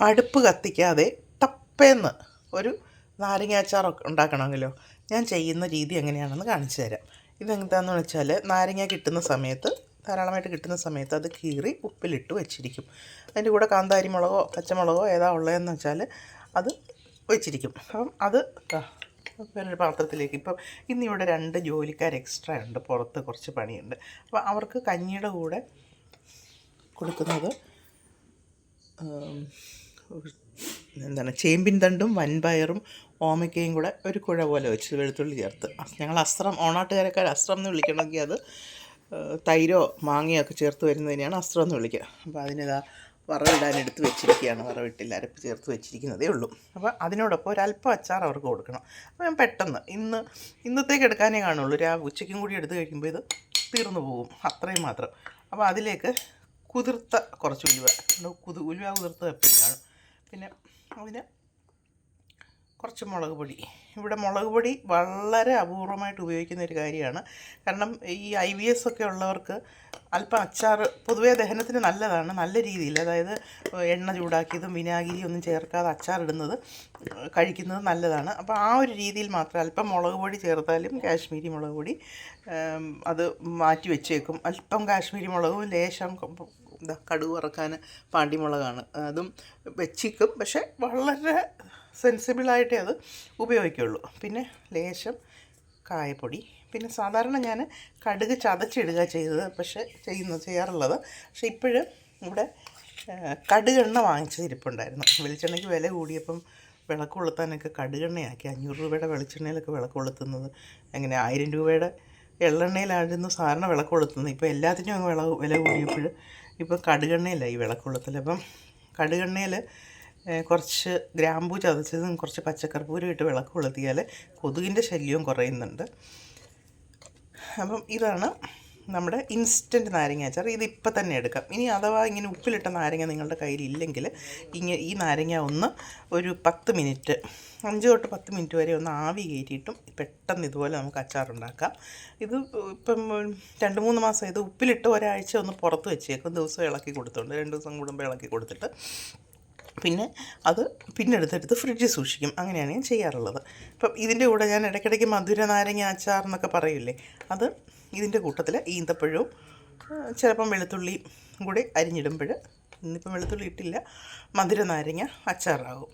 അടുപ്പ് കത്തിക്കാതെ ടപ്പേന്ന് ഒരു നാരങ്ങാച്ചാർ ഉണ്ടാക്കണമെങ്കിലോ? ഞാൻ ചെയ്യുന്ന രീതി എങ്ങനെയാണെന്ന് കാണിച്ചു തരാം. ഇതെന്താണെന്ന് വെച്ചാൽ നാരങ്ങ കിട്ടുന്ന സമയത്ത് ധാരാളമായിട്ട് കിട്ടുന്ന സമയത്ത് അത് കീറി ഉപ്പിലിട്ട് വെച്ചിരിക്കും. അതിന്റെ കൂടെ കാന്താരി മുളകോ പച്ചമുളകോ ഏതാ ഉള്ളതെന്ന് വെച്ചാൽ അത് വെച്ചിരിക്കും. അപ്പം അത് വേറൊരു പാത്രത്തിലേക്ക്. ഇപ്പം ഇന്നിവിടെ രണ്ട് ജോലിക്കാർ എക്സ്ട്രാ ഉണ്ട്. പുറത്ത് കുറച്ച് പണിയുണ്ട്. അപ്പോൾ അവർക്ക് കഞ്ഞിയുടെ കൂടെ കൊടുക്കുന്നത് എന്താണ് ചേമ്പിൻ തണ്ടും വൻപയറും ഓമയ്ക്കയും കൂടെ ഒരു കുഴ പോലെ വെച്ച് വെളുത്തുള്ളി ചേർത്ത്. ഞങ്ങൾ അസ്ത്രം ഓണാട്ടുകാരൊക്കെ അസ്ത്രം എന്ന് വിളിക്കണമെങ്കിൽ അത് തൈരോ മാങ്ങയോ ഒക്കെ ചേർത്ത് വരുന്നതിനെയാണ് അസ്ത്രം എന്ന് വിളിക്കുക. അപ്പോൾ അതിനിതാ വറവിടാൻ എടുത്ത് വെച്ചിരിക്കുകയാണ്. വറവിട്ടില്ല അരപ്പ് ചേർത്ത് വെച്ചിരിക്കുന്നതേ ഉള്ളൂ. അപ്പോൾ അതിനോടൊപ്പം ഒരല്പം അച്ചാർ അവർക്ക് കൊടുക്കണം. അപ്പോൾ ഞാൻ പെട്ടെന്ന് ഇന്ന് ഇന്നത്തേക്ക് എടുക്കാനേ കാണുള്ളൂ. രാ ഉച്ചയ്ക്കും കൂടി എടുത്ത് കഴിക്കുമ്പോൾ ഇത് തീർന്നു പോകും അത്രയും മാത്രം. അപ്പോൾ അതിലേക്ക് കുതിർത്ത കുറച്ച് ഉലുവ. കുതു ഉലുവ കുതിർത്ത എപ്പോഴും കാണും പിന്നെ അതിന് കുറച്ച് മുളക് പൊടി. ഇവിടെ മുളക് പൊടി വളരെ അപൂർവമായിട്ട് ഉപയോഗിക്കുന്ന ഒരു കാര്യമാണ്. കാരണം ഈ ഐ വി എസ് ഒക്കെ ഉള്ളവർക്ക് അല്പം അച്ചാർ പൊതുവേ ദഹനത്തിന് നല്ലതാണ് നല്ല രീതിയിൽ. അതായത് എണ്ണ ചൂടാക്കിയതും വിനാഗിരി ഒന്നും ചേർക്കാതെ അച്ചാറിടുന്നത് കഴിക്കുന്നത് നല്ലതാണ്. അപ്പോൾ ആ ഒരു രീതിയിൽ മാത്രം അല്പം മുളക് പൊടി ചേർത്താലും കാശ്മീരി മുളക് പൊടി അത് മാറ്റി വെച്ചേക്കും. അല്പം കാശ്മീരി മുളകും ലേശം എന്താ കടുക് വറക്കാൻ പാണ്ടിമുളകാണ്. അതും വെച്ചിക്കും പക്ഷെ വളരെ സെൻസിബിളായിട്ടേ അത് ഉപയോഗിക്കുള്ളൂ. പിന്നെ ലേശം കായപ്പൊടി. പിന്നെ സാധാരണ ഞാൻ കടുക് ചതച്ചിടുക ചെയ്തത് പക്ഷേ ചെയ്യുന്ന ചെയ്യാറുള്ളത്. പക്ഷേ ഇപ്പോഴും ഇവിടെ കടുകെണ്ണ വാങ്ങിച്ചിരിപ്പുണ്ടായിരുന്നു വെളിച്ചെണ്ണയ്ക്ക് വില കൂടിയപ്പം വിളക്ക് കൊളുത്താനൊക്കെ കടുകെണ്ണയാക്കി അഞ്ഞൂറ് രൂപയുടെ വെളിച്ചെണ്ണയിലൊക്കെ വിളക്ക് കൊളുത്തുന്നത്. അങ്ങനെ ആയിരം രൂപയുടെ എള്ളെണ്ണയിലായിരുന്നു സാധാരണ വിളക്ക് കൊളുത്തുന്നത്. ഇപ്പോൾ എല്ലാത്തിനും അങ്ങ് വില കൂടിയപ്പോൾ ഇപ്പോൾ കടുകെണ്ണയില്ല ഈ വിളക്കുള്ളത്തിൽ അപ്പം കടുകെണ്ണയിൽ കുറച്ച് ഗ്രാമ്പൂ ചതച്ചതും കുറച്ച് പച്ചക്കർപ്പൂരം ഇട്ട് വിളക്ക് കൊളുത്തിയാൽ കൊതുകിന്റെ ശല്യവും കുറയുന്നുണ്ട്. അപ്പം ഇതാണ് നമ്മുടെ ഇൻസ്റ്റന്റ് നാരങ്ങ അച്ചാർ ഇത് ഇപ്പം തന്നെ എടുക്കാം. ഇനി അഥവാ ഇങ്ങനെ ഉപ്പിലിട്ട നാരങ്ങ നിങ്ങളുടെ കയ്യിൽ ഇല്ലെങ്കിൽ ഇങ്ങനെ ഈ നാരങ്ങ ഒന്ന് ഒരു പത്ത് മിനിറ്റ് അഞ്ച് തൊട്ട് പത്ത് മിനിറ്റ് വരെ ഒന്ന് ആവി കയറ്റിയിട്ടും പെട്ടെന്ന് ഇതുപോലെ നമുക്ക് അച്ചാറുണ്ടാക്കാം ഇത് ഇപ്പം രണ്ട് മൂന്ന് മാസം ഇത് ഉപ്പിലിട്ട് ഒരാഴ്ച ഒന്ന് പുറത്ത് വെച്ചേക്കും. ദിവസം ഇളക്കി കൊടുത്തുണ്ട് രണ്ട് ദിവസം കൂടുമ്പോൾ ഇളക്കി കൊടുത്തിട്ട് പിന്നെ അത് പിന്നെ എടുത്തെടുത്ത് ഫ്രിഡ്ജിൽ സൂക്ഷിക്കും. അങ്ങനെയാണ് ഞാൻ ചെയ്യാറുള്ളത്. അപ്പം ഇതിന്റെ കൂടെ ഞാൻ ഇടയ്ക്കിടയ്ക്ക് മധുര നാരങ്ങ അച്ചാർ എന്നൊക്കെ പറയില്ലേ അത് ഇതിന്റെ കൂട്ടത്തിൽ ഈന്തപ്പഴവും ചിലപ്പം വെളുത്തുള്ളി കൂടി അരിഞ്ഞിടുമ്പോൾ ഇന്നിപ്പം വെളുത്തുള്ളി ഇട്ടില്ല മധുര നാരങ്ങ അച്ചാറാകും.